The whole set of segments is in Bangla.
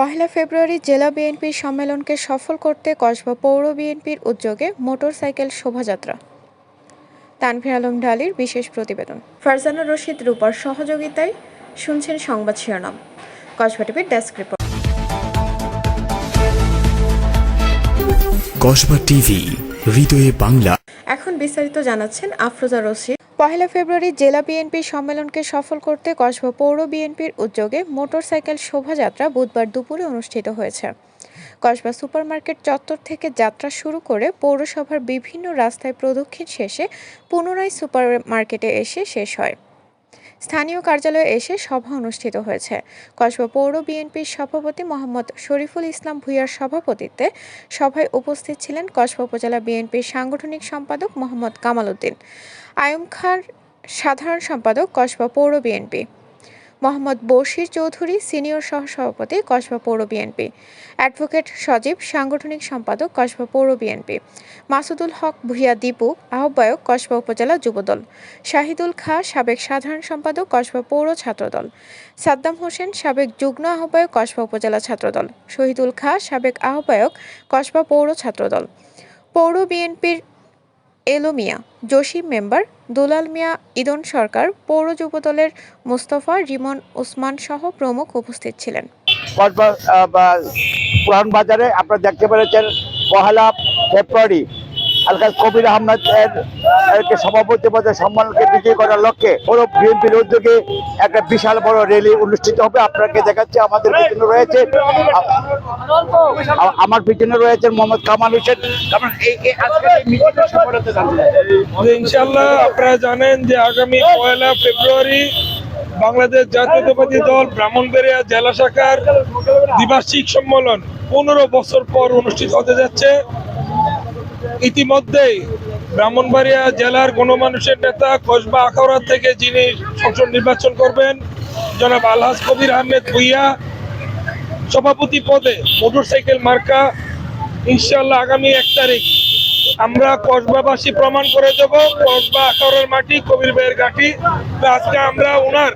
পহেলা ফেব্রুয়ারি জেলা বিএনপির সম্মেলনকে সফল করতে কসবা পৌর বিএনপির উদ্যোগে মোটরসাইকেল শোভাযাত্রা। তানভীর আলম ডালির বিশেষ প্রতিবেদন। ফারজানা রশিদ রূপার সহযোগিতায় শুনছেন সংবাদ শিরোনাম। কসবা টিভির ডেস্ক রিপোর্ট। কসবা টিভি হৃদয়ে বাংলা। এখন বিস্তারিত জানাচ্ছেন আফরোজা রশিদ। পহেলা ফেব্রুয়ারি জেলা বিএনপির সম্মেলনকে সফল করতে কসবা পৌর বিএনপির উদ্যোগে মোটরসাইকেল শোভাযাত্রা বুধবার দুপুরে অনুষ্ঠিত হয়েছে। কসবা সুপারমার্কেট চত্বর থেকে যাত্রা শুরু করে পৌরসভার বিভিন্ন রাস্তায় প্রদক্ষিণ শেষে পুনরায় সুপার মার্কেটে এসে শেষ হয়। স্থানীয় কার্যালয়ে এসে সভা অনুষ্ঠিত হয়েছে। কসবা পৌর বিএনপির সভাপতি মোহাম্মদ শরীফুল ইসলাম ভুইয়ার সভাপতিত্বে সভায় উপস্থিত ছিলেন কসবা উপজেলা বিএনপির সাংগঠনিক সম্পাদক মোহাম্মদ কামাল উদ্দিন। আয়ুম খার সাধারণ সম্পাদক কসবা পৌর বিএনপি। মোহাম্মদ বশির চৌধুরী, সিনিয়র সহসভাপতি কসবা পৌর বিএনপি অ্যাডভোকেট সজীব, সাংগঠনিক সম্পাদক কসবা পৌর বিএনপি মাসুদুল হক ভুইয়া দীপু, আহ্বায়ক কসবা উপজেলা যুবদল। শাহিদুল খা, সাবেক সাধারণ সম্পাদক কসবা পৌর ছাত্রদল। সাদ্দাম হোসেন, সাবেক যুগ্ম আহ্বায়ক কসবা উপজেলা ছাত্রদল। শহীদুল খা, সাবেক আহ্বায়ক কসবা পৌর ছাত্রদল। পৌর বিএনপির এলো মিয়া। জসিম মেম্বার দুলাল মিয়া ইদন সরকার, পৌর যুবদলের মোস্তফা রিমন ওসমান সহ প্রমুখ উপস্থিত ছিলেন। পুরান বাজারে আপনারা দেখতে পেরেছেন পহেলা ফেব্রুয়ারি আলকাজ কবির আহমেদ সভাপতি পদে সম্মানকে বিজয়ী করার লক্ষ্যে পুরো বিএনপির উদ্যোগে একটা বিশাল বড় র্যালি অনুষ্ঠিত হবে। আপনাকে দেখাচ্ছে, আমাদের পিছনে রয়েছে আমার পিছনে রয়েছে মোহাম্মদ কামাল হোসেন। ইনশাল্লাহ আপনারা জানেন যে আগামী পয়লা ফেব্রুয়ারি বাংলাদেশ জাতীয়তাবাদী দল ব্রাহ্মণবাড়িয়া জেলা শাখার দ্বিবার্ষিক সম্মেলন পনেরো বছর পর অনুষ্ঠিত হতে যাচ্ছে। ইতিমধ্যেই ব্রাহ্মণবাড়িয়া জেলার গণমানুষের নেতা কসবা আখাউড়া থেকে যিনি সংসদ নির্বাচন করবেন, জনাব আলহাজ কবির আহমেদ ভুইয়া, সভাপতি পদে মোটরসাইকেল মার্কা ইনশাল্লাহ আগামী এক তারিখ আমরা কসবাবাসী প্রমাণ করে দেব, কসবা আখাউড়ার মাটি, কবির ভাইয়ের ঘাটি। আজকে আমরা ওনার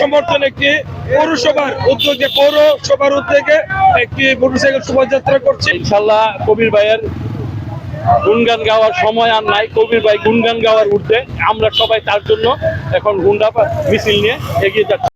সমর্থন একটি পৌরসভার উদ্যোগে পৌরসভার উদ্যোগে একটি মোটরসাইকেল শোভাযাত্রা করছি। ইনশাল্লাহ কবির ভাইয়ের গুনগান গাওয়ার সময় আর নাই। কবির ভাই গুনগান গাওয়ার উঠতে আমরা সবাই তার জন্য এখন গুন্ডা মিছিল নিয়ে এগিয়ে যাচ্ছি।